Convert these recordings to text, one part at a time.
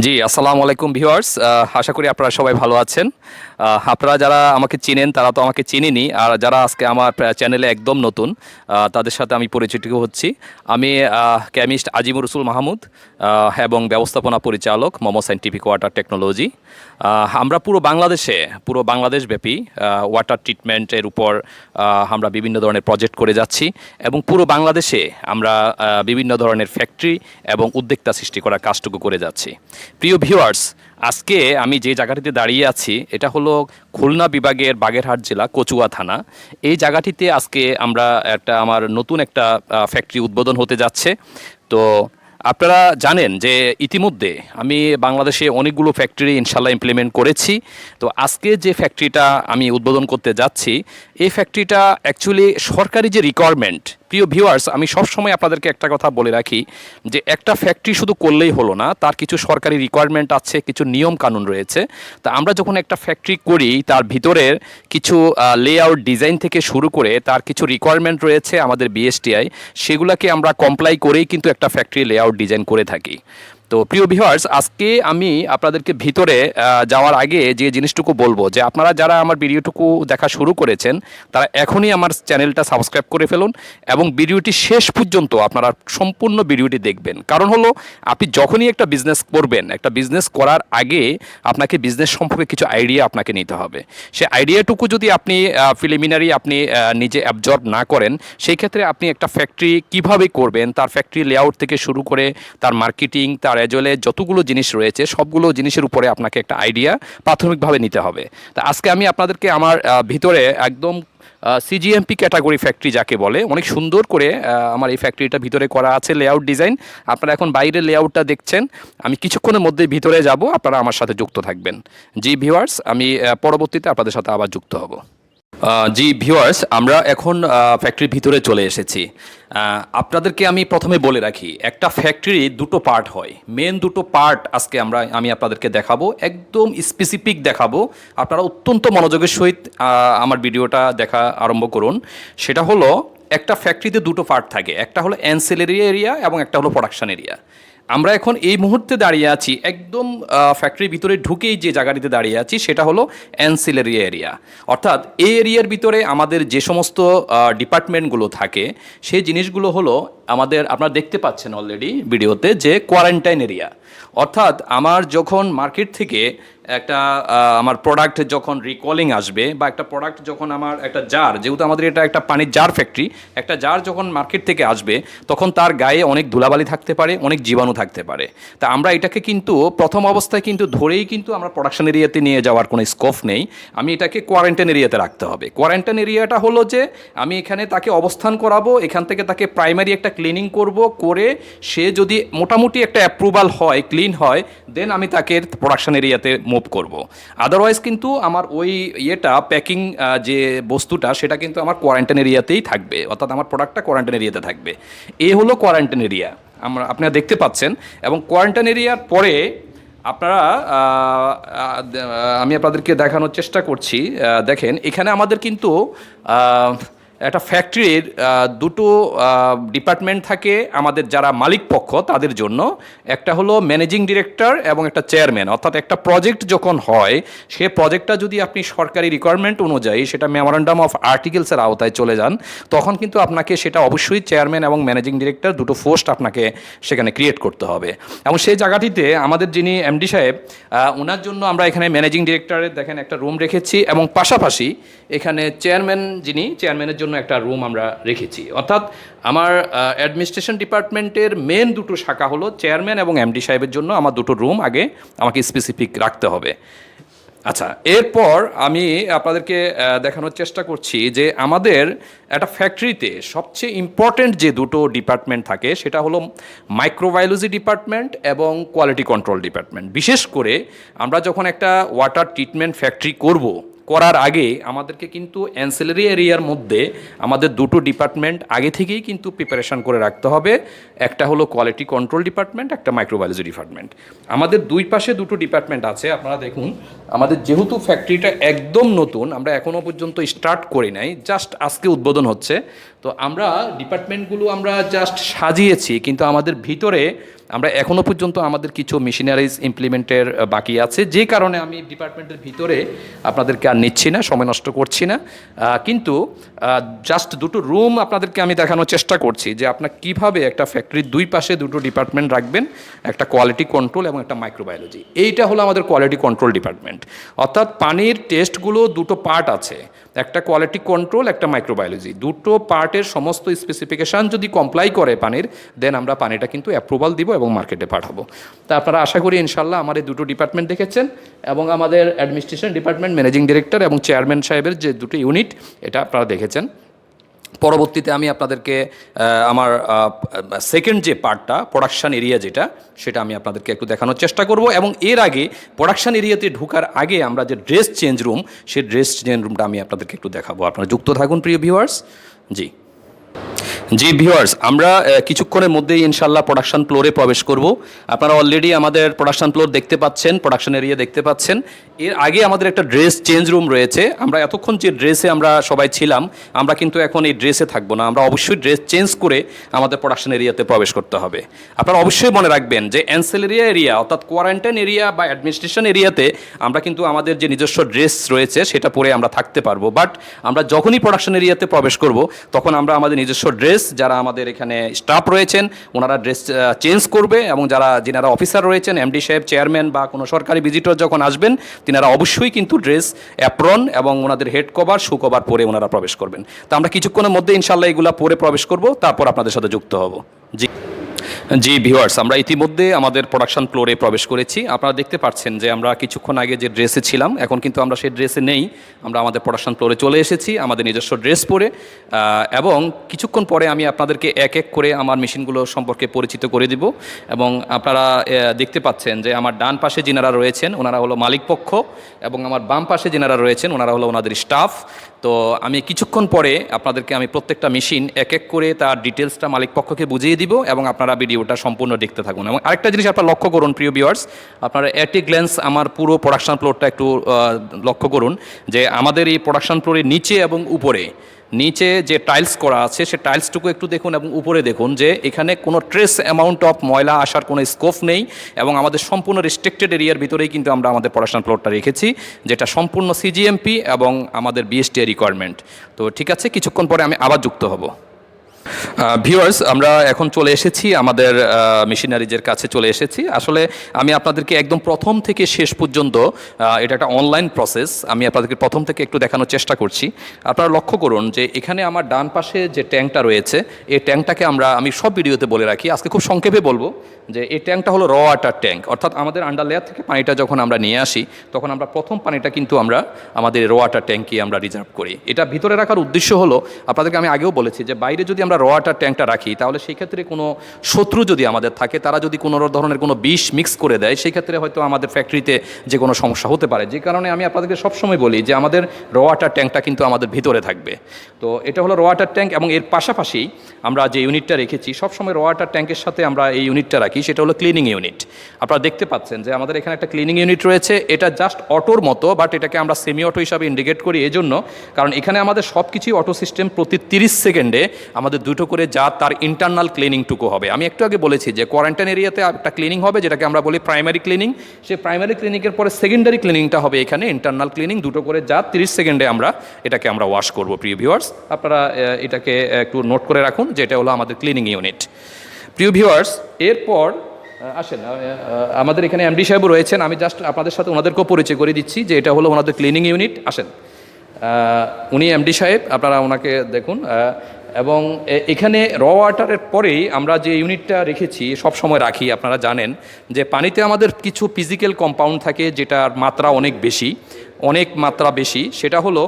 জি, আসসালামু আলাইকুম ভিউয়ার্স। আশা করি আপনারা সবাই ভালো আছেন। আপনারা যারা আমাকে চিনেন, তারা তো আমাকে চিনেনি। আর যারা আজকে আমার চ্যানেলে একদম নতুন তাদের সাথে আমি পরিচিত হচ্ছি। আমি কেমিস্ট আজিমুর রসুল মাহমুদ এবং ব্যবস্থাপনা পরিচালক মোমো সাইন্টিফিক ওয়াটার টেকনোলজি। আমরা পুরো বাংলাদেশে, পুরো বাংলাদেশ ব্যাপী ওয়াটার ট্রিটমেন্টের উপর আমরা বিভিন্ন ধরনের প্রজেক্ট করে যাচ্ছি এবং পুরো বাংলাদেশে আমরা বিভিন্ন ধরনের ফ্যাক্টরি এবং উদ্যোক্তা সৃষ্টি করার কাজটুকু করে যাচ্ছি। প্রিয় ভিউয়ার্স আজকে আমি যে জায়গাটিতে দাঁড়িয়ে আছি, এটা হলো খুলনা বিভাগের বাগেরহাট জেলা, কচুয়া থানা। এই জায়গাটিতে আজকে আমরা একটা, আমার নতুন একটা ফ্যাক্টরি উদ্বোধন হতে যাচ্ছে। তো আপনারা জানেন যে ইতিমধ্যে আমি বাংলাদেশে অনেকগুলো ফ্যাক্টরি ইনশাল্লাহ ইমপ্লিমেন্ট করেছি। তো আজকে যে ফ্যাক্টরিটা আমি উদ্বোধন করতে যাচ্ছি, এই ফ্যাক্টরিটা অ্যাকচুয়ালি সরকারি যে রিকোয়ারমেন্ট প্রিয় ভিউয়ার্স, আমি সবসময় আপনাদেরকে একটা কথা বলে রাখি যে একটা ফ্যাক্টরি শুধু করলেই হলো না, তার কিছু সরকারি রিকোয়ারমেন্ট আছে, কিছু নিয়ম কানুন রয়েছে। তা আমরা যখন একটা ফ্যাক্টরি করি, তার ভিতরের কিছু লেআউট ডিজাইন থেকে শুরু করে তার কিছু রিকোয়ারমেন্ট রয়েছে আমাদের বিএসটিআই সেগুলোকে আমরা কমপ্লাই করেই কিন্তু একটা ফ্যাক্টরি লেআউট ডিজাইন করে থাকি। তো প্রিয় ভিউয়ার্স আজকে আমি আপনাদেরকে ভিতরে যাওয়ার আগে যে জিনিসটুকু বলব, যে আপনারা যারা আমার ভিডিওটুকু দেখা শুরু করেছেন, তারা এখনই আমার চ্যানেলটা সাবস্ক্রাইব করে ফেলুন এবং ভিডিওটি শেষ পর্যন্ত আপনারা সম্পূর্ণ ভিডিওটি দেখবেন। কারণ হলো, আপনি যখনই একটা বিজনেস করবেন, একটা বিজনেস করার আগে আপনাকে বিজনেস সম্পর্কে কিছু আইডিয়া আপনাকে নিতে হবে। সে আইডিয়াটুকু যদি আপনি প্রিলিমিনারি আপনি নিজে অ্যাবজর্ব না করেন, সেই ক্ষেত্রে আপনি একটা ফ্যাক্টরি কীভাবে করবেন, তার ফ্যাক্টরি লেআউট থেকে শুরু করে, তার মার্কেটিং তার এজলে যতগুলো জিনিস রয়েছে, সবগুলো জিনিসের উপরে আপনাকে একটা আইডিয়া প্রাথমিকভাবে নিতে হবে। তা আজকে আমি আপনাদেরকে আমার ভিতরে একদম সিজিএমপি ক্যাটাগরি ফ্যাক্টরি যাকে বলে, অনেক সুন্দর করে আমার এই ফ্যাক্টরিটা ভিতরে করা আছে লেআউট ডিজাইন আপনারা এখন বাইরের লেআউটটা দেখছেন। আমি কিছুক্ষণের মধ্যে ভিতরে যাব, আপনারা আমার সাথে যুক্ত থাকবেন। জি ভিউয়ার্স আমি পরবর্তীতে আপনাদের সাথে আবার যুক্ত হব। জি ভিউয়ার্স আমরা এখন ফ্যাক্টরির ভিতরে চলে এসেছি। আপনাদেরকে আমি প্রথমে বলে রাখি, একটা ফ্যাক্টরি দুটো পার্ট হয়। মেন দুটো পার্ট আজকে আমরা, আমি আপনাদেরকে দেখাবো, একদম স্পেসিফিক দেখাবো। আপনারা অত্যন্ত মনোযোগের সহিত আমার ভিডিওটা দেখা আরম্ভ করুন। সেটা হলো, একটা ফ্যাক্টরিতে দুটো পার্ট থাকে। একটা হলো অ্যান্সেলারি এরিয়া এবং একটা হলো প্রোডাকশন এরিয়া আমরা এখন এই মুহূর্তে দাঁড়িয়ে আছি একদম ফ্যাক্টরির ভিতরে ঢুকেই যে জায়গাটিতে দাঁড়িয়ে আছি, সেটা হলো অ্যান্সিলারি এরিয়া অর্থাৎ এই এরিয়ার ভিতরে আমাদের যে সমস্ত ডিপার্টমেন্টগুলো থাকে, সেই জিনিসগুলো হলো আমাদের, আপনারা দেখতে পাচ্ছেন অলরেডি ভিডিওতে যে কোয়ারেন্টাইন এরিয়া অর্থাৎ আমার যখন মার্কেট থেকে একটা আমার প্রোডাক্ট যখন রিকলিং আসবে বা একটা প্রোডাক্ট যখন আমার একটা জার যেহেতু আমাদের এটা একটা পানির জার ফ্যাক্টরি একটা জার যখন মার্কেট থেকে আসবে, তখন তার গায়ে অনেক ধুলাবালি থাকতে পারে, অনেক জীবাণু থাকতে পারে। তা আমরা এটাকে কিন্তু প্রথম অবস্থায় কিন্তু ধরেই কিন্তু আমরা প্রোডাকশন এরিয়াতে নিয়ে যাওয়ার কোনো স্কোপ নেই। আমি এটাকে কোয়ারেন্টাইন এরিয়াতে রাখতে হবে। কোয়ারেন্টাইন এরিয়াটা হলো যে, আমি এখানে তাকে অবস্থান করাবো, এখান থেকে তাকে প্রাইমারি একটা ক্লিনিং করব, করে সে যদি মোটামুটি একটা অ্যাপ্রুভাল হয় ক্লিন হয় দেন আমি তাকে প্রোডাকশন এরিয়াতে মুভ করব। আদারওয়াইজ কিন্তু আমার ওই ইয়েটা প্যাকিং যে বস্তুটা, সেটা কিন্তু আমার কোয়ারেন্টাইন এরিয়াতেই থাকবে। অর্থাৎ আমার প্রোডাক্টটা কোয়ারেন্টাইন এরিয়াতে থাকবে। এ হলো কোয়ারেন্টাইন এরিয়া আমরা, আপনারা দেখতে পাচ্ছেন। এবং কোয়ারেন্টাইন এরিয়ার পরে আপনারা আমি আপনাদেরকে দেখানোর চেষ্টা করছি। দেখেন, এখানে আমাদের কিন্তু একটা ফ্যাক্টরির দুটো ডিপার্টমেন্ট থাকে আমাদের যারা মালিক পক্ষ তাদের জন্য। একটা হলো ম্যানেজিং ডিরেক্টর এবং একটা চেয়ারম্যান অর্থাৎ একটা প্রজেক্ট যখন হয়, সে প্রজেক্টটা যদি আপনি সরকারি রিকোয়ারমেন্ট অনুযায়ী, সেটা মেমোরান্ডাম অফ আর্টিকেলসের আওতায় চলে যান, তখন কিন্তু আপনাকে সেটা অবশ্যই চেয়ারম্যান এবং ম্যানেজিং ডিরেক্টর দুটো পোস্ট আপনাকে সেখানে ক্রিয়েট করতে হবে। এবং সেই জায়গাটিতে আমাদের যিনি এমডি সাহেব ওনার জন্য আমরা এখানে ম্যানেজিং ডিরেক্টরের দেখেন একটা রুম রেখেছি এবং পাশাপাশি এখানে চেয়ারম্যান যিনি চেয়ারম্যানের জন্য একটা রুম আমরা রেখেছি। অর্থাৎ আমার অ্যাডমিনিস্ট্রেশন ডিপার্টমেন্টের মেন দুটো শাখা হলো চেয়ারম্যান এবং এমডি সাহেবের জন্য আমার দুটো রুম আগে আমাকে স্পেসিফিক রাখতে হবে। আচ্ছা এরপর আমি আপনাদেরকে দেখানোর চেষ্টা করছি যে আমাদের একটা ফ্যাক্টরিতে সবচেয়ে ইম্পর্ট্যান্ট যে দুটো ডিপার্টমেন্ট থাকে সেটা হলো মাইক্রোবায়োলজি ডিপার্টমেন্ট এবং কোয়ালিটি কন্ট্রোল ডিপার্টমেন্ট বিশেষ করে আমরা যখন একটা ওয়াটার ট্রিটমেন্ট ফ্যাক্টরি করব করার আগে আমাদেরকে কিন্তু অ্যান্সেলারি এরিয়ার মধ্যে আমাদের দুটো ডিপার্টমেন্ট আগে থেকেই কিন্তু প্রিপারেশন করে রাখতে হবে। একটা হলো কোয়ালিটি কন্ট্রোল ডিপার্টমেন্ট একটা মাইক্রোবায়োলজি ডিপার্টমেন্ট আমাদের দুই পাশে দুটো ডিপার্টমেন্ট আছে, আপনারা দেখুন। আমাদের যেহেতু ফ্যাক্টরিটা একদম নতুন, আমরা এখনও পর্যন্ত স্টার্ট করি নাই জাস্ট আজকে উদ্বোধন হচ্ছে। তো আমরা ডিপার্টমেন্টগুলো আমরা জাস্ট সাজিয়েছি, কিন্তু আমাদের ভিতরে আমরা এখনও পর্যন্ত আমাদের কিছু মেশিনারিজ ইমপ্লিমেন্টের বাকি আছে। যে কারণে আমি ডিপার্টমেন্টের ভিতরে আপনাদেরকে আর নিচ্ছি না, সময় নষ্ট করছি না। কিন্তু জাস্ট দুটো রুম আপনাদেরকে আমি দেখানোর চেষ্টা করছি যে আপনার কীভাবে একটা ফ্যাক্টরির দুই পাশে দুটো ডিপার্টমেন্ট রাখবেন, একটা কোয়ালিটি কন্ট্রোল এবং একটা মাইক্রোবায়োলজি এইটা হলো আমাদের কোয়ালিটি কন্ট্রোল ডিপার্টমেন্ট অর্থাৎ পানির টেস্টগুলো দুটো পার্ট আছে, একটা কোয়ালিটি কন্ট্রোল একটা মাইক্রোবায়োলজি দুটো পার্টের সমস্ত স্পেসিফিকেশান যদি কমপ্লাই করে পানির দেন আমরা পানিটা কিন্তু অ্যাপ্রুভাল দিব এবং মার্কেটে পাঠাবো। তা আপনারা আশা করি ইনশাল্লাহ আমার দুটো ডিপার্টমেন্ট দেখেছেন এবং আমাদের অ্যাডমিনিস্ট্রেশন ডিপার্টমেন্ট ম্যানেজিং ডিরেক্টর এবং চেয়ারম্যান সাহেবের যে দুটো ইউনিট এটা আপনারা দেখেছেন। পরবর্তীতে আমি আপনাদেরকে আমার সেকেন্ড যে পার্টটা প্রোডাকশান এরিয়া যেটা, সেটা আমি আপনাদেরকে একটু দেখানোর চেষ্টা করব এবং এর আগে প্রোডাকশান এরিয়াতে ঢোকার আগে আমরা যে ড্রেস চেঞ্জ রুম সেই ড্রেস চেঞ্জ রুমটা আমি আপনাদেরকে একটু দেখাবো। আপনারা যুক্ত থাকুন, প্রিয় ভিউয়ার্স জি। জি ভিউয়ার্স আমরা কিছুক্ষণের মধ্যেই ইনশাল্লাহ প্রোডাকশন ফ্লোরে প্রবেশ করব। আপনারা অলরেডি আমাদের প্রোডাকশন ফ্লোর দেখতে পাচ্ছেন প্রোডাকশন এরিয়া দেখতে পাচ্ছেন। এর আগে আমাদের একটা ড্রেস চেঞ্জ রুম রয়েছে। আমরা এতক্ষণ যে ড্রেসে আমরা সবাই ছিলাম, আমরা কিন্তু এখন এই ড্রেসে থাকব না। আমরা অবশ্যই ড্রেস চেঞ্জ করে আমাদের প্রোডাকশন এরিয়াতে প্রবেশ করতে হবে। আপনারা অবশ্যই মনে রাখবেন যে অ্যান্সেলেরিয়া এরিয়া অর্থাৎ কোয়ারেন্টাইন এরিয়া বা অ্যাডমিনিস্ট্রেশন এরিয়াতে আমরা কিন্তু আমাদের যে নিজস্ব ড্রেস রয়েছে, সেটা পরে আমরা থাকতে পারব। বাট আমরা যখনই প্রোডাকশন এরিয়াতে প্রবেশ করব, তখন আমরা আমাদের নিজস্ব ড্রেস যারা আমাদের এখানে স্টাফ রয়েছেন, ওনারা ড্রেস চেঞ্জ করবে এবং যারা, যিনারা অফিসার রয়েছেন এমডি সাহেব চেয়ারম্যান বা কোনো সরকারি ভিজিটর যখন আসবেন, তিনারা অবশ্যই কিন্তু ড্রেস অ্যাপ্রন এবং ওনাদের হেড কভার শু কভার পরে ওনারা প্রবেশ করবেন। তা আমরা কিছুক্ষণের মধ্যে ইনশাল্লাহ এগুলো পরে প্রবেশ করব, তারপর আপনাদের সাথে যুক্ত হব। জি। জি, ভিউয়ার্স, আমরা ইতিমধ্যে আমাদের প্রোডাকশন ফ্লোরে প্রবেশ করেছি। আপনারা দেখতে পাচ্ছেন যে আমরা কিছুক্ষণ আগে যে ড্রেসে ছিলাম, এখন কিন্তু আমরা সেই ড্রেসে নেই। আমরা আমাদের প্রোডাকশন ফ্লোরে চলে এসেছি, আমাদের নিজস্ব ড্রেস পরে। এবং কিছুক্ষণ পরে আমি আপনাদেরকে এক এক করে আমার মেশিনগুলো সম্পর্কে পরিচিত করে দিব। এবং আপনারা দেখতে পাচ্ছেন যে আমার ডান পাশে যিনারা রয়েছেন, ওনারা হলো মালিক পক্ষ এবং আমার বাম পাশে যিনারা রয়েছেন, ওনারা হলো ওনাদের স্টাফ তো আমি কিছুক্ষণ পরে আপনাদেরকে আমি প্রত্যেকটা মেশিন এক এক করে তার ডিটেলসটা মালিক পক্ষকে বুঝিয়ে দিব এবং আপনারা ভিডিওটা সম্পূর্ণ দেখতে থাকুন। এবং আরেকটা জিনিস আপনারা লক্ষ্য করুন, প্রিয় ভিউয়ার্স আপনারা অ্যাট এ গ্ল্যান্স আমার পুরো প্রোডাকশান ফ্লোরটা একটু লক্ষ্য করুন যে আমাদের এই প্রোডাকশান ফ্লোরের নিচে এবং উপরে নিচে যে টাইলস করা আছে, সে টাইলসটুকু একটু দেখুন এবং উপরে দেখুন যে এখানে কোনো ট্রেস অ্যামাউন্ট অফ ময়লা আসার কোনো স্কোপ নেই এবং আমাদের সম্পূর্ণ রেস্ট্রিক্টেড এরিয়ার ভিতরেই কিন্তু আমরা আমাদের পড়াশোনার প্লটটা রেখেছি, যেটা সম্পূর্ণ সিজিএমপি এবং আমাদের বিএসটিআই রিকোয়ারমেন্ট তো ঠিক আছে, কিছুক্ষণ পরে আমি আবার যুক্ত হব। ভিউয়ার্স আমরা এখন চলে এসেছি আমাদের মেশিনারিজের কাছে চলে এসেছি। আসলে আমি আপনাদেরকে একদম প্রথম থেকে শেষ পর্যন্ত এটা একটা অনলাইন প্রসেস আমি আপনাদেরকে প্রথম থেকে একটু দেখানোর চেষ্টা করছি। আপনারা লক্ষ্য করুন যে এখানে আমার ডান পাশে যে ট্যাঙ্কটা রয়েছে, এই ট্যাঙ্কটাকে আমরা, আমি সব ভিডিওতে বলে রাখি, আজকে খুব সংক্ষেপে বলব যে এই ট্যাঙ্কটা হলো র ওয়াটার ট্যাঙ্ক অর্থাৎ আমাদের আন্ডার লেয়ার থেকে পানিটা যখন আমরা নিয়ে আসি, তখন আমরা প্রথম পানিটা কিন্তু আমরা, আমাদের র ওয়াটার ট্যাঙ্কে আমরা রিজার্ভ করি। এটা ভিতরে রাখার উদ্দেশ্য হলো, আপনাদেরকে আমি আগেও বলেছি যে বাইরে যদি আমরা র ওয়াটার ট্যাঙ্কটা রাখি, তাহলে সেই ক্ষেত্রে কোনো শত্রু যদি আমাদের থাকে, তারা যদি কোনো ধরনের কোনো বিষ মিক্স করে দেয় সেই ক্ষেত্রে হয়তো আমাদের ফ্যাক্টরিতে যে কোনো সমস্যা হতে পারে। যে কারণে আমি আপনাদেরকে সবসময় বলি যে আমাদের র ওয়াটার ট্যাঙ্কটা কিন্তু আমাদের ভিতরে থাকবে। তো এটা হলো র ওয়াটার ট্যাঙ্ক এবং এর পাশাপাশি আমরা যে ইউনিটটা রেখেছি, সবসময় র ওয়াটার ট্যাঙ্কের সাথে আমরা এই ইউনিটটা রাখি, সেটা হলো ক্লিনিং ইউনিট আপনারা দেখতে পাচ্ছেন যে আমাদের এখানে একটা ক্লিনিং ইউনিট রয়েছে, এটা জাস্ট অটোর মতো বাট এটাকে আমরা সেমি অটো হিসাবে ইন্ডিকেট করি, এজন্য কারণ এখানে আমাদের সব কিছুই অটো সিস্টেম প্রতি তিরিশ সেকেন্ডে আমাদের দুটো করে যা তার ইন্টারনাল ক্লিনিংটুকু হবে। আমি একটু আগে বলেছি যে কোয়ারেন্টাইন এরিয়াতে একটা ক্লিনিং হবে, যেটাকে আমরা বলি প্রাইমারি ক্লিনিং সেই প্রাইমারি ক্লিনিকের পরে সেকেন্ডারি ক্লিনিংটা হবে এখানে ইন্টারনাল ক্লিনিং দুটো করে যা তিরিশ সেকেন্ডে আমরা এটাকে আমরা ওয়াশ করব, প্রিয় ভিউয়ার্স আপনারা এটাকে একটু নোট করে রাখুন যে এটা হলো আমাদের ক্লিনিং ইউনিট প্রিয় ভিউয়ার্স এরপর আসেন আমাদের এখানে এমডি সাহেব রয়েছেন। আমি জাস্ট আপনাদের সাথে ওনাদেরকেও পরিচয় করে দিচ্ছি যে এটা হলো ওনাদের ক্লিনিং ইউনিট আসেন উনি এমডি সাহেব, আপনারা ওনাকে দেখুন এবং এখানে র ওয়াটারের পরেই আমরা যে ইউনিটটা রেখেছি, সব সময় রাখি, আপনারা জানেন, যে পানিতে আমাদের কিছু ফিজিক্যাল কম্পাউন্ড থাকে যেটার মাত্রা অনেক বেশি, অনেক মাত্রা বেশি, সেটা হলো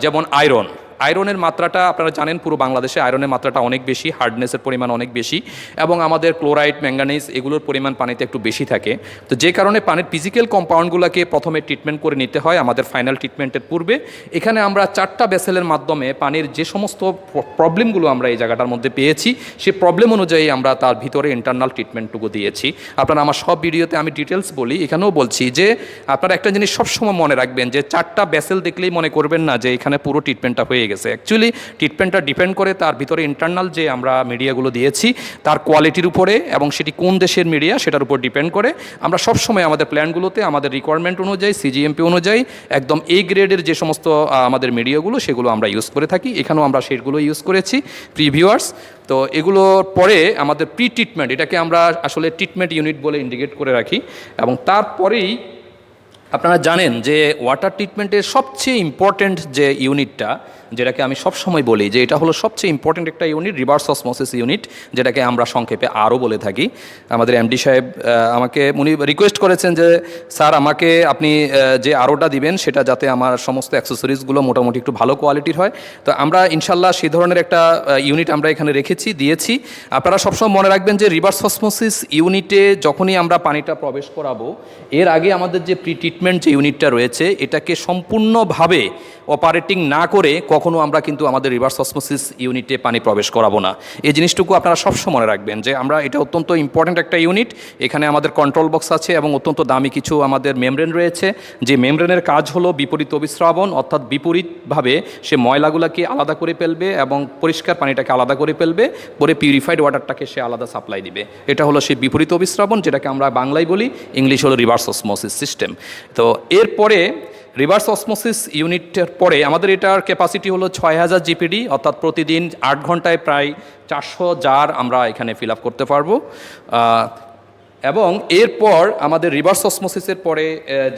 যেমন আয়রন আয়রনের মাত্রাটা আপনারা জানেন, পুরো বাংলাদেশে আয়রনের মাত্রাটা অনেক বেশি হার্ডনেসের পরিমাণ অনেক বেশি এবং আমাদের ক্লোরাইড ম্যাঙ্গানিজ এগুলোর পরিমাণ পানিতে একটু বেশি থাকে। তো যে কারণে পানির ফিজিক্যাল কম্পাউন্ডগুলোকে প্রথমে ট্রিটমেন্ট করে নিতে হয় আমাদের ফাইনাল ট্রিটমেন্টের পূর্বে। এখানে আমরা চারটা বেসেলের মাধ্যমে পানির যে সমস্ত প্রবলেমগুলো আমরা এই জায়গাটার মধ্যে পেয়েছি, সে প্রবলেম অনুযায়ী আমরা তার ভিতরে ইন্টারনাল ট্রিটমেন্টটুকু দিয়েছি। আপনারা আমার সব ভিডিওতে আমি ডিটেলস বলি, এখানেও বলছি যে আপনারা একটা জিনিস সবসময় মনে রাখবেন যে চারটা বেসেল দেখলেই মনে করবেন না যে এখানে পুরো ট্রিটমেন্টটা হয়ে গেছে। অ্যাকচুয়ালি ট্রিটমেন্টটা ডিপেন্ড করে তার ভিতরে ইন্টারনাল যে আমরা মিডিয়াগুলো দিয়েছি, তার কোয়ালিটির উপরে এবং সেটি কোন দেশের মিডিয়া সেটার উপর ডিপেন্ড করে। আমরা সবসময় আমাদের প্ল্যানগুলোতে আমাদের রিকোয়ারমেন্ট অনুযায়ী সিজিএমপি অনুযায়ী একদম এ গ্রেডের যে সমস্ত আমাদের মিডিয়াগুলো সেগুলো আমরা ইউজ করে থাকি। এখানেও আমরা সেগুলো ইউজ করেছি প্রিভিউয়ার্স তো এগুলোর পরে আমাদের প্রি ট্রিটমেন্ট এটাকে আমরা আসলে ট্রিটমেন্ট ইউনিট বলে ইন্ডিকেট করে রাখি। এবং তারপরেই আপনারা জানেন যে ওয়াটার ট্রিটমেন্টের সবচেয়ে ইম্পর্ট্যান্ট যে ইউনিটটা যেটাকে আমি সবসময় বলি যে এটা হলো সবচেয়ে ইম্পর্ট্যান্ট একটা ইউনিট রিভার্স অসমোসিস ইউনিট যেটাকে আমরা সংক্ষেপে আরও বলে থাকি। আমাদের এমডি সাহেব আমাকে, উনি রিকোয়েস্ট করেছেন যে, স্যার, আমাকে আপনি যে আরওটা দিবেন, সেটা যাতে আমার সমস্ত অ্যাক্সেসরিজগুলো মোটামুটি একটু ভালো কোয়ালিটির হয়। তো আমরা ইনশাল্লাহ সেই ধরনের একটা ইউনিট আমরা এখানে রেখেছি, দিয়েছি। আপনারা সবসময় মনে রাখবেন যে রিভার্স অসমোসিস ইউনিটে যখনই আমরা পানিটা প্রবেশ করাবো, এর আগে আমাদের যে প্রি ট্রিটমেন্ট যে ইউনিটটা রয়েছে, এটাকে সম্পূর্ণভাবে অপারেটিং না করে কখনো আমরা কিন্তু আমাদের রিভার্স অসমোসিস ইউনিটে পানি প্রবেশ করাবো না। এই জিনিসটুকু আপনারা সবসময় মনে রাখবেন যে আমরা এটা অত্যন্ত ইম্পর্ট্যান্ট একটা ইউনিট এখানে আমাদের কন্ট্রোল বক্স আছে এবং অত্যন্ত দামি কিছু আমাদের মেমব্রেন রয়েছে। যে মেমব্রেনের কাজ হলো বিপরীত অবিশ্রাবণ অর্থাৎ বিপরীতভাবে সে ময়লাগুলোকে আলাদা করে ফেলবে এবং পরিষ্কার পানিটাকে আলাদা করে ফেলবে, পরে পিউরিফাইড ওয়াটারটাকে সে আলাদা সাপ্লাই দিবে। এটা হলো সেই বিপরীত অবিশ্রাবণ যেটাকে আমরা বাংলায় বলি ইংলিশ হলো রিভার্স অসমোসিস সিস্টেম তো এরপরে রিভার্স অসমোসিস ইউনিটের পরে আমাদের এটার ক্যাপাসিটি হলো ছয় হাজার জিপিডি, অর্থাৎ প্রতিদিন আট ঘন্টায় প্রায় চারশো জার আমরা এখানে ফিল আপ করতে পারব। এবং এরপর আমাদের রিভার্স অসমোসিসের পরে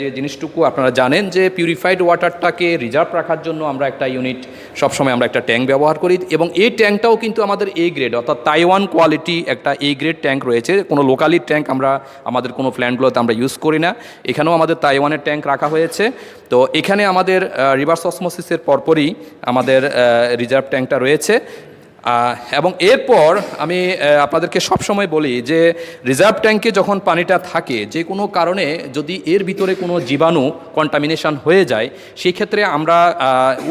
যে জিনিসটুকু আপনারা জানেন যে পিউরিফাইড ওয়াটারটাকে রিজার্ভ রাখার জন্য আমরা একটা ইউনিট, সবসময় আমরা একটা ট্যাঙ্ক ব্যবহার করি। এবং এই ট্যাঙ্কটাও কিন্তু আমাদের এ গ্রেড অর্থাৎ তাইওয়ান কোয়ালিটি একটা এ গ্রেড ট্যাঙ্ক রয়েছে। কোনো লোকালি ট্যাঙ্ক আমরা, আমাদের কোনো প্ল্যান্টগুলোতে আমরা ইউজ করি না। এখানেও আমাদের তাইওয়ানের ট্যাঙ্ক রাখা হয়েছে। তো এখানে আমাদের রিভার্স অসমোসিসের পরপরই আমাদের রিজার্ভ ট্যাঙ্কটা রয়েছে। এবং এরপর আমি আপনাদেরকে সবসময় বলি যে রিজার্ভ ট্যাঙ্কে যখন পানিটা থাকে, যে কোনো কারণে যদি এর ভিতরে কোনো জীবাণু কন্টামিনেশন হয়ে যায় সেই ক্ষেত্রে আমরা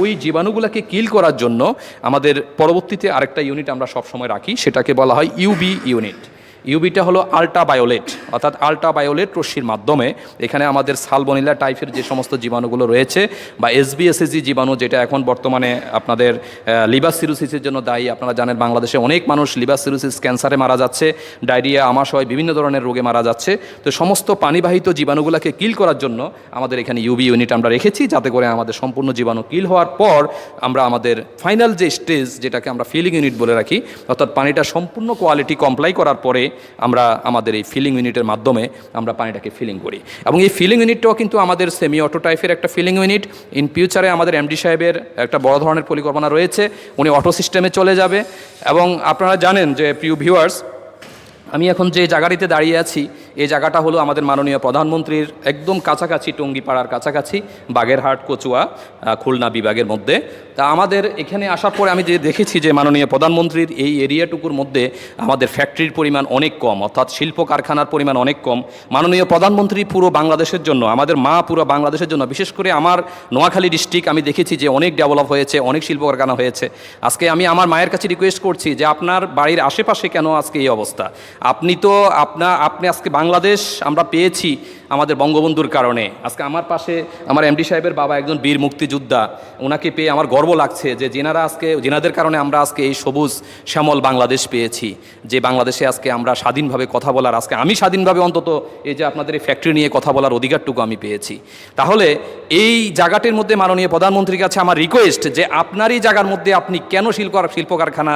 ওই জীবাণুগুলোকে কিল করার জন্য আমাদের পরবর্তীতে আরেকটা ইউনিট আমরা সবসময় রাখি, সেটাকে বলা হয় ইউবি ইউনিট ইউবিটা হলো আল্ট্রা বায়োলেট অর্থাৎ আল্ট্রা বায়োলেট রশ্মির মাধ্যমে। এখানে আমাদের সালবনিলা টাইপের যে সমস্ত জীবাণুগুলো রয়েছে, বা এসবিএসএসজি জীবাণু, যেটা এখন বর্তমানে আপনাদের লিভার সিরোসিসের জন্য দায়ী। আপনারা জানেন বাংলাদেশে অনেক মানুষ লিভার সিরোসিস ক্যান্সারে মারা যাচ্ছে, ডায়রিয়া আমাশয় বিভিন্ন ধরনের রোগে মারা যাচ্ছে। তো সমস্ত পানিবাহিত জীবাণুগুলোকে কিল করার জন্য আমাদের এখানে ইউবি ইউনিট আমরা রেখেছি, যাতে করে আমাদের সম্পূর্ণ জীবাণু কিল হওয়ার পর আমরা আমাদের ফাইনাল যে স্টেজ যেটাকে আমরা ফিলিং ইউনিট বলে রাখি, অর্থাৎ পানিটা সম্পূর্ণ কোয়ালিটি কমপ্লাই করার পরে আমরা আমাদের এই ফিলিং ইউনিটের মাধ্যমে আমরা পানিটাকে ফিলিং করি। এবং এই ফিলিং ইউনিটটাও কিন্তু আমাদের সেমি অটো টাইপের একটা ফিলিং ইউনিট ইন ফিউচারে আমাদের এমডি সাহেবের একটা বড় ধরনের পরিকল্পনা রয়েছে, উনি অটো সিস্টেমে চলে যাবে। এবং আপনারা জানেন যে, প্রিয় ভিউয়ার্স আমি এখন যে জায়গাটিতে দাঁড়িয়ে আছি এই জায়গাটা হলো আমাদের মাননীয় প্রধানমন্ত্রীর একদম কাছাকাছি টঙ্গিপাড়ার কাছাকাছি বাগেরহাট, কচুয়া খুলনা বিভাগের মধ্যে। তা আমাদের এখানে আসার পরে আমি যে দেখেছি যে মাননীয় প্রধানমন্ত্রীর এই এরিয়াটুকুর মধ্যে আমাদের ফ্যাক্টরির পরিমাণ অনেক কম, অর্থাৎ শিল্প কারখানার পরিমাণ অনেক কম। মাননীয় প্রধানমন্ত্রী পুরো বাংলাদেশের জন্য, আমাদের মা পুরো বাংলাদেশের জন্য, বিশেষ করে আমার নোয়াখালী ডিস্ট্রিক্ট আমি দেখেছি যে অনেক ডেভেলপ হয়েছে, অনেক শিল্প কারখানা হয়েছে। আজকে আমি আমার মায়ের কাছে রিকোয়েস্ট করছি যে আপনার বাড়ির আশেপাশে কেন আজকে এই অবস্থা? আপনি তো আপনার আপনি আজকে বাংলাদেশ আমরা পেয়েছি আমাদের বঙ্গবন্ধুর কারণে। আজকে আমার পাশে আমার এমডি সাহেবের বাবা একজন বীর মুক্তিযোদ্ধা। ওনাকে পেয়ে আমার গর্ব লাগছে যে যেনারা আজকে, যেনাদের কারণে আমরা আজকে এই সবুজ, শ্যামল বাংলাদেশ পেয়েছি। যে বাংলাদেশে আজকে আমরা স্বাধীনভাবে কথা বলার, আজকে আমি স্বাধীনভাবে অন্তত এই যে আপনাদের এই ফ্যাক্টরি নিয়ে কথা বলার অধিকারটুকু আমি পেয়েছি। তাহলে এই জায়গাটির মধ্যে মাননীয় প্রধানমন্ত্রীর কাছে আমার রিকোয়েস্ট যে আপনারই জায়গার মধ্যে আপনি কেন শিল্প শিল্প কারখানা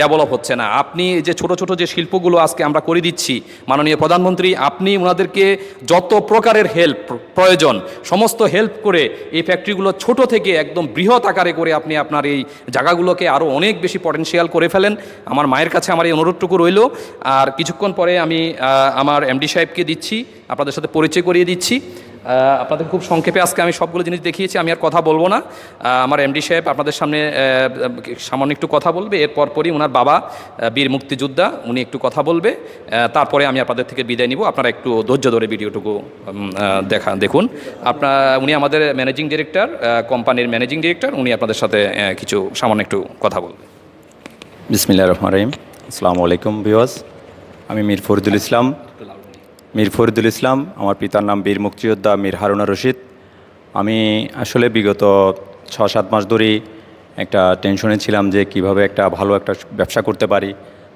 ডেভেলপ হচ্ছে না? আপনি যে ছোট ছোট যে শিল্পগুলো আজকে আমরা করে দিচ্ছি, মাননীয় প্রধানমন্ত্রী আপনি ওনাদেরকে যত প্রকারের হেল্প প্রয়োজন, সমস্ত হেল্প করে এই ফ্যাক্টরিগুলো ছোট থেকে একদম বৃহৎ আকারে করে আপনি আপনার এই জায়গাগুলোকে আরও অনেক বেশি পটেন্সিয়াল করে ফেলেন। আমার মায়ের কাছে আমার এই অনুরোধটুকু রইল। আর কিছুক্ষণ পরে আমি আমার এমডি সাহেবকে দিচ্ছি, আপনাদের সাথে পরিচয় করিয়ে দিচ্ছি। আপনাদের খুব সংক্ষেপে আজকে আমি সবগুলো জিনিস দেখিয়েছি, আমি আর কথা বলব না। আমার এমডি সাহেব আপনাদের সামনে সামান্য একটু কথা বলবে, এরপর পরই ওনার বাবা বীর মুক্তিযোদ্ধা, উনি একটু কথা বলবে তারপরে আমি আপনাদের থেকে বিদায় নিব। আপনারা একটু ধৈর্য ধরে ভিডিওটুকু দেখা, দেখুন। আপনার, উনি আমাদের ম্যানেজিং ডিরেক্টর কোম্পানির ম্যানেজিং ডিরেক্টর উনি আপনাদের সাথে কিছু সামান্য একটু কথা বলবে। বিসমিল্লা রহমান রহিম। আসসালামু আলাইকুম বিওয়াস আমি মীর ফরিদুল ইসলাম মীর ফরিদুল ইসলাম, আমার পিতার নাম বীর মুক্তিযোদ্ধা মীর হারুনা রশিদ। আমি আসলে বিগত ছ সাত মাস ধরেই একটা টেনশনে ছিলাম যে কীভাবে একটা ভালো একটা ব্যবসা করতে পারি।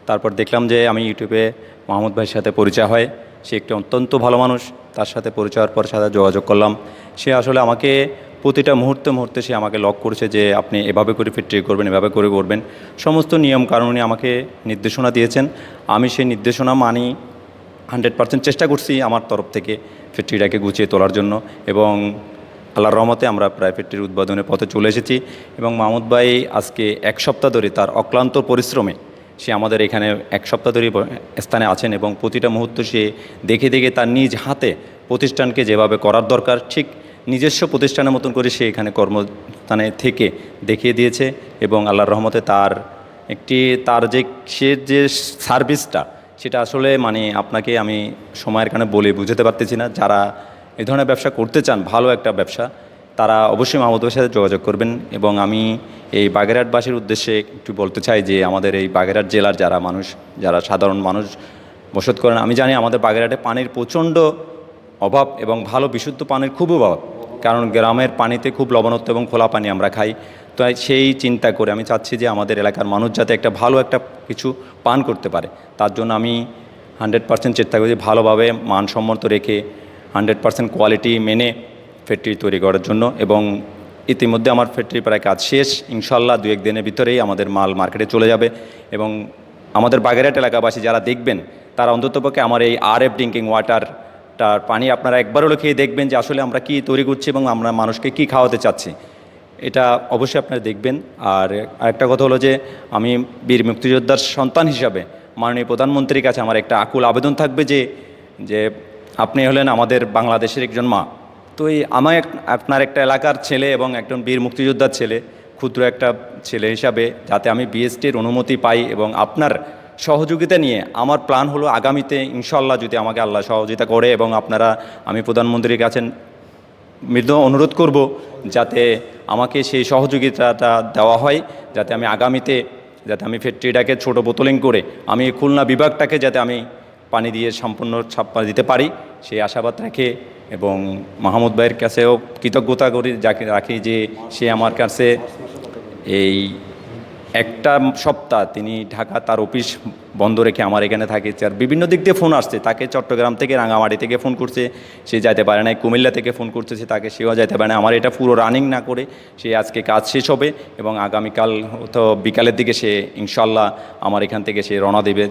তারপর দেখলাম যে আমি ইউটিউবে মাহমুদ ভাইয়ের সাথে পরিচয় হয়। সে একটি অত্যন্ত ভালো মানুষ, তার সাথে পরিচয় হওয়ার পর সাথে যোগাযোগ করলাম। সে আসলে আমাকে প্রতিটা মুহূর্তে মুহূর্তে সে আমাকে লক করেছে যে আপনি এভাবে করে ফিট্রি করবেন, এভাবে করে করবেন। সমস্ত নিয়ম কানুনে আমাকে নির্দেশনা দিয়েছেন। আমি সেই নির্দেশনা মানি হান্ড্রেড পার্সেন্ট চেষ্টা করছি আমার তরফ থেকে ফ্যাক্টরিটাকে গুছিয়ে তোলার জন্য এবং আল্লাহর রহমতে আমরা প্রায় ফ্যাক্টরির উদ্বোধনের পথে চলে এসেছি এবং মাহমুদ ভাই আজকে এক সপ্তাহ ধরে তার অক্লান্ত পরিশ্রমে সে আমাদের এখানে এক সপ্তাহ ধরে স্থানে আছেন এবং প্রতিটা মুহূর্ত সে দেখে দেখে তার নিজ হাতে প্রতিষ্ঠানকে যেভাবে করার দরকার, ঠিক নিজস্ব প্রতিষ্ঠানের মতন করে সে এখানে কর্মস্থানে থেকে দেখিয়ে দিয়েছে এবং আল্লাহর রহমতে তার একটি, তার যে, সে যে সার্ভিসটা সেটা আসলে মানে আপনাকে আমি সময়ের কারণে বলে বুঝাতে পারতেছি না। যারা এই ধরনের ব্যবসা করতে চান, ভালো একটা ব্যবসা, তারা অবশ্যই মাহমুদ ভাইয়ের সাথে যোগাযোগ করবেন এবং আমি এই বাগেরহাটবাসীর উদ্দেশ্যে একটু বলতে চাই যে আমাদের এই বাগেরহাট জেলার যারা মানুষ, যারা সাধারণ মানুষ বসত করেন, আমি জানি আমাদের বাগেরহাটে পানির প্রচণ্ড অভাব এবং ভালো বিশুদ্ধ পানির খুব অভাব। কারণ গ্রামের পানিতে খুব লবণত্ব এবং খোলা পানি আমরা খাই। তো সেই চিন্তা করে আমি চাচ্ছি যে আমাদের এলাকার মানুষ যাতে একটা ভালো একটা কিছু পান করতে পারে। তার জন্য আমি হান্ড্রেড পার্সেন্ট চেষ্টা করি ভালোভাবে মানসম্মত রেখে হান্ড্রেড পার্সেন্ট কোয়ালিটি মেনে ফ্যাক্টরি তৈরি করার জন্য এবং ইতিমধ্যে আমার ফ্যাক্টরি প্রায় কাজ শেষ। ইনশাল্লাহ দু এক দিনের ভিতরেই আমাদের মাল মার্কেটে চলে যাবে এবং আমাদের বাগেরহাট এলাকাবাসী যারা দেখবেন, তারা অন্ততপক্ষে আমার এই আর এফ ড্রিঙ্কিং ওয়াটার তার পানি আপনারা একবারও খেয়ে দেখবেন যে আসলে আমরা কি তৈরি করছি এবং আমরা মানুষকে কি খাওয়াতে চাচ্ছি। এটা অবশ্যই আপনারা দেখবেন। আর আরেকটা কথা হলো যে, আমি বীর মুক্তিযোদ্ধার সন্তান হিসাবে মাননীয় প্রধানমন্ত্রীর কাছে আমার একটা আকুল আবেদন থাকবে যে যে আপনি হলেন আমাদের বাংলাদেশের একজন মা। তো এই আমার আপনার একটা এলাকার ছেলে এবং একজন বীর মুক্তিযোদ্ধার ছেলে, ক্ষুদ্র একটা ছেলে হিসাবে যাতে আমি বিএসটির অনুমতি পাই এবং আপনার সহযোগিতা নিয়ে আমার প্ল্যান হলো আগামীতে ইনশাল্লাহ যদি আমাকে আল্লাহ সহযোগিতা করে এবং আপনারা, আমি প্রধানমন্ত্রীর কাছে মৃদু অনুরোধ করব যাতে আমাকে সেই সহযোগিতাটা দেওয়া হয়, যাতে আমি আগামীতে, যাতে আমি ফ্যাক্টরিটাকে ছোট বোতলিং করে আমি খুলনা বিভাগটাকে যাতে আমি পানি দিয়ে সম্পূর্ণ ছাপ্পা দিতে পারি, সেই আশাবাদ রেখে এবং মাহমুদ ভাইয়ের কাছেও কৃতজ্ঞতা করি, যাকে রাখি যে সে আমার কাছে এই একটা সপ্তাহ তিনি ঢাকা তার অফিস বন্ধ রেখে আমার এখানে থাকে আর বিভিন্ন দিক দিয়ে ফোন আসছে। তাকে চট্টগ্রাম থেকে রাঙামাটি থেকে ফোন করছে। সে যাইতে পারে না, কুমিল্লা থেকে ফোন করছে সে, তাকে সেও যাইতে পারে না। আমার এটা পুরো রানিং না করে সে আজকে কাজ শেষ হবে এবং আগামীকাল তো বিকালের দিকে সে ইনশাল্লাহ আমার এখান থেকে সে রওনা দেবে।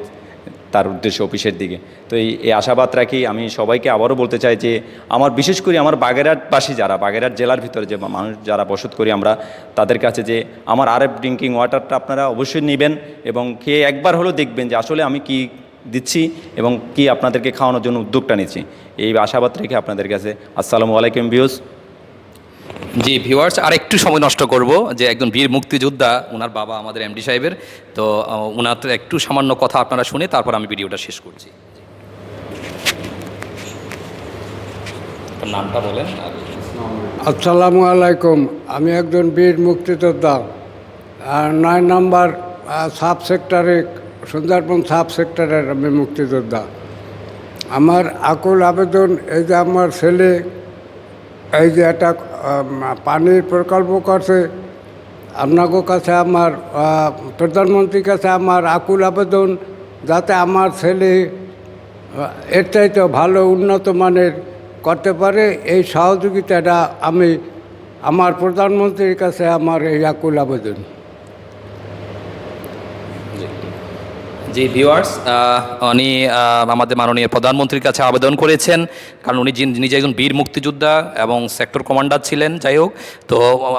তার উদ্দেশ্যে অফিসের দিকে। তো এই এই আশাবাদ রাখি আমি সবাইকে আবারও বলতে চাই যে, আমার বিশেষ করে আমার বাগেরহাটবাসী যারা, বাগেরহাট জেলার ভিতরে যে মানুষ যারা বসত করি আমরা, তাদের কাছে যে আমার আর এফ ড্রিঙ্কিং ওয়াটারটা আপনারা অবশ্যই নেবেন এবং খেয়ে একবার হলেও দেখবেন যে আসলে আমি কি দিচ্ছি এবং কি আপনাদেরকে খাওয়ানোর জন্য উদ্যোগটা নিচ্ছি। এই আশাবাদ রেখে আপনাদের কাছে আসসালামু আলাইকুম বিউস জি ভিউয়ার্স আর একটু সময় নষ্ট করব যে একজন বীর মুক্তিযোদ্ধা ওনার বাবা আমাদের এমডি সাহেবের। তো ওনার একটু সামান্য কথা আপনারা শুনে তারপর আমি ভিডিওটা শেষ করছি। নামটা বলেন আসসালামু আলাইকুম, আমি একজন বীর মুক্তিযোদ্ধা নয় নম্বর সাব সেক্টরে সুন্দরবন সাব সেক্টরের আমি মুক্তিযোদ্ধা। আমার আকুল আবেদন এই যে আমার ছেলে এই যে একটা পানির প্রকল্প করছে আপনাদের কাছে আমার প্রধানমন্ত্রীর কাছে আমার আকুল আবেদন যাতে আমার ছেলে এর চাইতে ভালো উন্নত মানের করতে পারে, এই সহযোগিতাটা আমি আমার প্রধানমন্ত্রীর কাছে আমার এই আকুল আবেদন। জি ভিউয়ার্স উনি আমাদের মাননীয় প্রধানমন্ত্রীর কাছে আবেদন করেছেন, কারণ উনি নিজে একজন বীর মুক্তিযোদ্ধা এবং সেক্টর কমান্ডার ছিলেন, যাই হোক, তো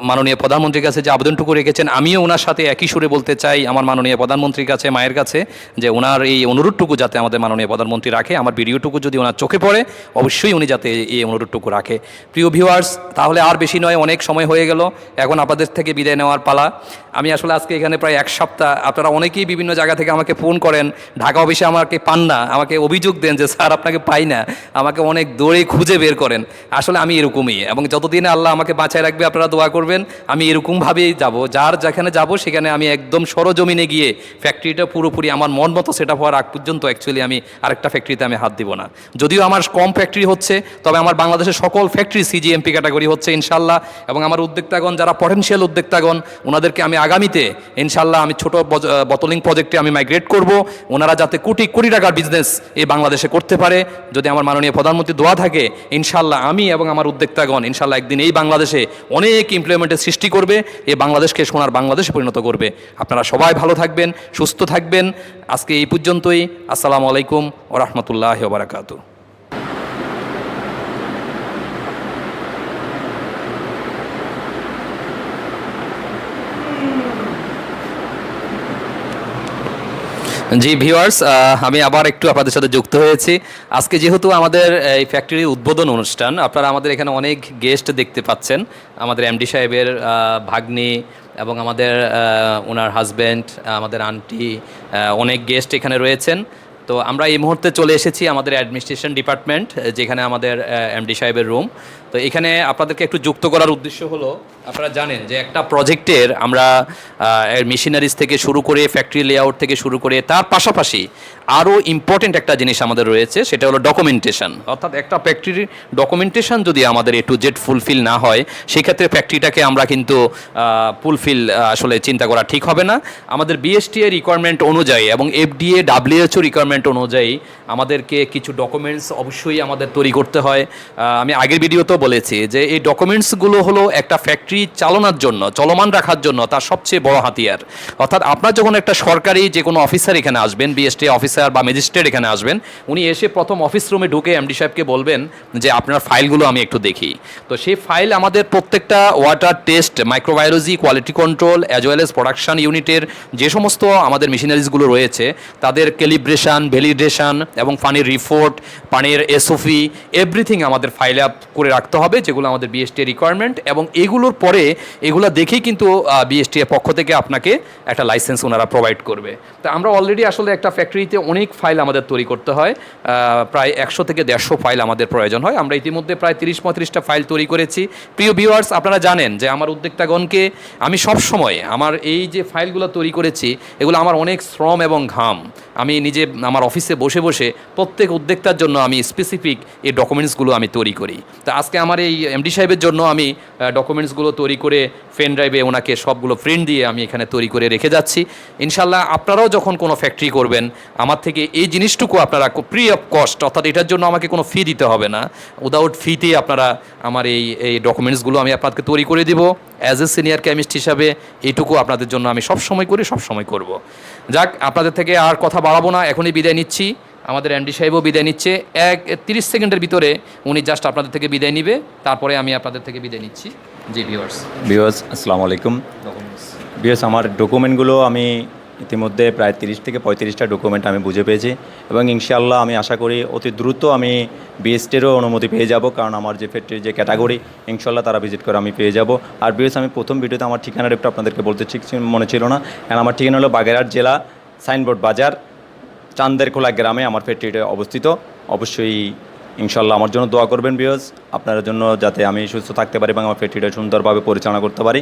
মাননীয় প্রধানমন্ত্রীর কাছে যে আবেদনটুকু রেখেছেন, আমিও ওনার সাথে একই সুরে বলতে চাই আমার মাননীয় প্রধানমন্ত্রীর কাছে, মায়ের কাছে, যে ওনার এই অনুরোধটুকু যাতে আমাদের মাননীয় প্রধানমন্ত্রী রাখে, আমার ভিডিওটুকু যদি ওনার চোখে পড়ে, অবশ্যই উনি যাতে এই অনুরোধটুকু রাখে। প্রিয় ভিউয়ার্স তাহলে আর বেশি নয়, অনেক সময় হয়ে গেল, এখন আপনাদের থেকে বিদায় নেওয়ার পালা। আমি আসলে আজকে এখানে প্রায় এক সপ্তাহ, আপনারা অনেকেই বিভিন্ন জায়গা থেকে আমাকে ফোন করেন, ঢাকা অফিসে আমাকে পান না, আমাকে অভিযোগ দেন যে, স্যার, আপনাকে পাই না। আমাকে অনেক দৌড়ে খুঁজে বের করেন। আসলে আমি এরকমই এবং যতদিন আল্লাহ আমাকে বাঁচায় রাখবে, আপনারা দোয়া করবেন, আমি এরকমভাবেই যাব। যার যেখানে যাব, সেখানে আমি একদম সরজমিনে গিয়ে ফ্যাক্টরিটা পুরোপুরি আমার মন মতো সেটা হওয়ার আগ পর্যন্ত অ্যাকচুয়ালি আমি আরেকটা ফ্যাক্টরিতে আমি হাত দিব না। যদিও আমার কম ফ্যাক্টরি হচ্ছে, তবে আমার বাংলাদেশের সকল ফ্যাক্টরি সিজিএমপি ক্যাটাগরি হচ্ছে ইনশাল্লাহ এবং আমার উদ্যোক্তাগণ যারা পটেনশিয়াল উদ্যোক্তাগণ, ওনাদেরকে আমি আগামীতে ইনশাল্লাহ আমি ছোট বটলিং প্রজেক্টে আমি মাইগ্রেট করব। ওনারা যাতে কোটি কোটি টাকার বিজনেস এই বাংলাদেশে করতে পারে। যদি আমার মাননীয় প্রধানমন্ত্রী দোয়া থাকে ইনশাল্লাহ আমি এবং আমার উদ্যোক্তাগণ ইনশাল্লাহ একদিন এই বাংলাদেশে অনেক ইমপ্লয়মেন্টের সৃষ্টি করবে, এই বাংলাদেশকে সোনার বাংলাদেশে পরিণত করবে। আপনারা সবাই ভালো থাকবেন, সুস্থ থাকবেন। আজকে এই পর্যন্তই। আসসালামু আলাইকুম ও রহমতুল্লাহ বারাকাতু জি ভিউয়ার্স আমি আবার একটু আপনাদের সাথে যুক্ত হয়েছি। আজকে যেহেতু আমাদের এই ফ্যাক্টরির উদ্বোধন অনুষ্ঠান, আপনারা আমাদের এখানে অনেক গেস্ট দেখতে পাচ্ছেন। আমাদের এমডি সাহেবের ভাগ্নি এবং আমাদের ওনার হাজব্যান্ড আমাদের আন্টি অনেক গেস্ট এখানে রয়েছেন। তো আমরা এই মুহূর্তে চলে এসেছি আমাদের অ্যাডমিনিস্ট্রেশন ডিপার্টমেন্ট যেখানে আমাদের এমডি সাহেবের রুম তো এখানে আপনাদেরকে একটু যুক্ত করার উদ্দেশ্য হলো, আপনারা জানেন যে একটা প্রজেক্টের আমরা মেশিনারিজ থেকে শুরু করে ফ্যাক্টরি লেআউট থেকে শুরু করে তার পাশাপাশি আরও ইম্পর্টেন্ট একটা জিনিস আমাদের রয়েছে, সেটা হলো ডকুমেন্টেশন অর্থাৎ একটা ফ্যাক্টরির ডকুমেন্টেশন যদি আমাদের এ টু জেড ফুলফিল না হয়, সেক্ষেত্রে ফ্যাক্টরিটাকে আমরা কিন্তু ফুলফিল আসলে চিন্তা করা ঠিক হবে না। আমাদের বিএসটি এর রিকোয়ারমেন্ট অনুযায়ী এবং এফডিএ ডাব্লিউএচও রিকোয়ারমেন্ট অনুযায়ী আমাদেরকে কিছু ডকুমেন্টস অবশ্যই আমাদের তৈরি করতে হয়। আমি আগের ভিডিওতেও বলেছি যে এই ডকুমেন্টসগুলো হলো একটা ফ্যাক্টরি চালানোর জন্য, চলমান রাখার জন্য তার সবচেয়ে বড় হাতিয়ার। অর্থাৎ আপনার যখন একটা সরকারি যে কোনো অফিসার এখানে আসবেন বিএসটি অফিসার বা ম্যাজিস্ট্রেট এখানে আসবেন, উনি এসে প্রথম অফিস রুমে ঢুকে এমডি সাহেবকে বলবেন যে, আপনার ফাইলগুলো আমি একটু দেখি। তো সেই ফাইল আমাদের প্রত্যেকটা water test microbiology quality control as well as production ইউনিটের যে সমস্ত আমাদের মেশিনারিজগুলো রয়েছে, তাদের ক্যালিব্রেশন ভ্যালিডেশন এবং পানির রিপোর্ট পানির এসওফি এভরিথিং আমাদের ফাইল আপ করে রাখতে হবে, যেগুলো আমাদের বিএসটি রিকোয়ারমেন্ট এবং এগুলোর পরে এগুলো দেখেই কিন্তু বিএসটি এর পক্ষ থেকে আপনাকে একটা লাইসেন্স ওনারা প্রোভাইড করবে। তো আমরা অলরেডি আসলে একটা ফ্যাক্টরিতে অনেক ফাইল আমাদের তৈরি করতে হয় প্রায় একশো থেকে দেড়শো ফাইল আমাদের প্রয়োজন হয়। আমরা ইতিমধ্যে প্রায় তিরিশ পঁয়ত্রিশটা ফাইল তৈরি করেছি। প্রিয় ভিউয়ার্স আপনারা জানেন যে আমার উদ্যোক্তাগণকে আমি সব সময় আমার এই যে ফাইলগুলো তৈরি করেছি, এগুলো আমার অনেক শ্রম এবং ঘাম। আমি নিজে আমার অফিসে বসে বসে প্রত্যেক উদ্যোক্তার জন্য আমি স্পেসিফিক এই ডকুমেন্টসগুলো আমি তৈরি করি। তো আজকে আমার এই এমডি সাহেবের জন্য আমি ডকুমেন্টসগুলো তৈরি করে পেন ড্রাইভে ওনাকে সবগুলো প্রিন্ট দিয়ে আমি এখানে তৈরি করে রেখে যাচ্ছি। ইনশাল্লাহ আপনারাও যখন কোনো ফ্যাক্টরি করবেন, আমার থেকে এই জিনিসটুকু আপনারা ফ্রি অফ কস্ট অর্থাৎ এটার জন্য আমাকে কোনো ফি দিতে হবে না। উইদাউট ফিতে আপনারা আমার এই এই ডকুমেন্টসগুলো আমি আপনাদেরকে তৈরি করে দিব। অ্যাজ এ সিনিয়র কেমিস্ট হিসাবে এইটুকু আপনাদের জন্য আমি সব সময় করি সব সময় করব। যাক আপনাদের থেকে আর কথা বাড়াবো না এখনই বিদায় নিচ্ছি। আমাদের এমডি সাহেবও বিদায় নিচ্ছে। এক তিরিশ সেকেন্ডের ভিতরে উনি জাস্ট আপনাদের থেকে বিদায় নিবে। তারপরে আমি আপনাদের থেকে বিদায় নিচ্ছি। জি ভিউয়ার্স বিওস আসসালামু আলাইকুম। বিওস আমার ডকুমেন্টগুলো আমি ইতিমধ্যে প্রায় তিরিশ থেকে পঁয়ত্রিশটা ডকুমেন্ট আমি বুঝে পেয়েছি এবং ইনশাআল্লাহ আমি আশা করি অতি দ্রুত আমি বিএসটিরও অনুমতি পেয়ে যাব, কারণ আমার যে ফ্যাক্টরির যে ক্যাটাগরি ইনশাল্লাহ তারা ভিজিট করে আমি পেয়ে যাব। আর বিএস আমি প্রথম ভিডিওতে আমার ঠিকানার একটু আপনাদেরকে বলতে ঠিক মনে ছিল না। কারণ আমার ঠিকানা হলো বাগেরহাট জেলা, সাইনবোর্ড বাজার, চান্দেরখোলা গ্রামে আমার ফ্যাক্টরিটা অবস্থিত। অবশ্যই ইনশাল্লাহ আমার জন্য দোয়া করবেন বিয়স আপনার জন্য যাতে আমি সুস্থ থাকতে পারি এবং আমার ফ্যাক্টরিটা সুন্দরভাবে পরিচালনা করতে পারি।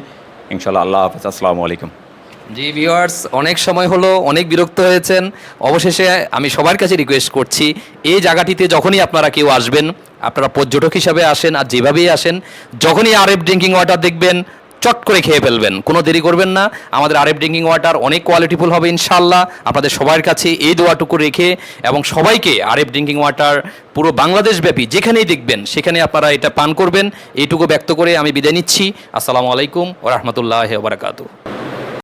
ইনশাল্লাহ আল্লাহ হাফেজ, আসসালামু আলাইকুম। জি ভিউয়ার্স অনেক সময় হলো, অনেক বিরক্ত হয়েছেন। অবশেষে আমি সবার কাছে রিকোয়েস্ট করছি, এই জায়গাটিতে যখনই আপনারা কেউ আসবেন, আপনারা পর্যটক হিসাবে আসেন আর যেভাবেই আসেন, যখনই আরএফ ড্রিঙ্কিং ওয়াটার দেখবেন, চট করে খেয়ে ফেলবেন। কোনো দেরি করবেন না। আমাদের আরএফ ড্রিঙ্কিং ওয়াটার অনেক কোয়ালিটিফুল হবে ইনশাল্লাহ আপনাদের সবার কাছে এই দোয়াটুকু রেখে এবং সবাইকে আরএফ ড্রিঙ্কিং ওয়াটার পুরো বাংলাদেশব্যাপী, যেখানেই দেখবেন, সেখানে আপনারা এটা পান করবেন। এইটুকু ব্যক্ত করে আমি বিদায় নিচ্ছি। আসসালামু আলাইকুম ও রহমতুল্লাহ বারাকাতু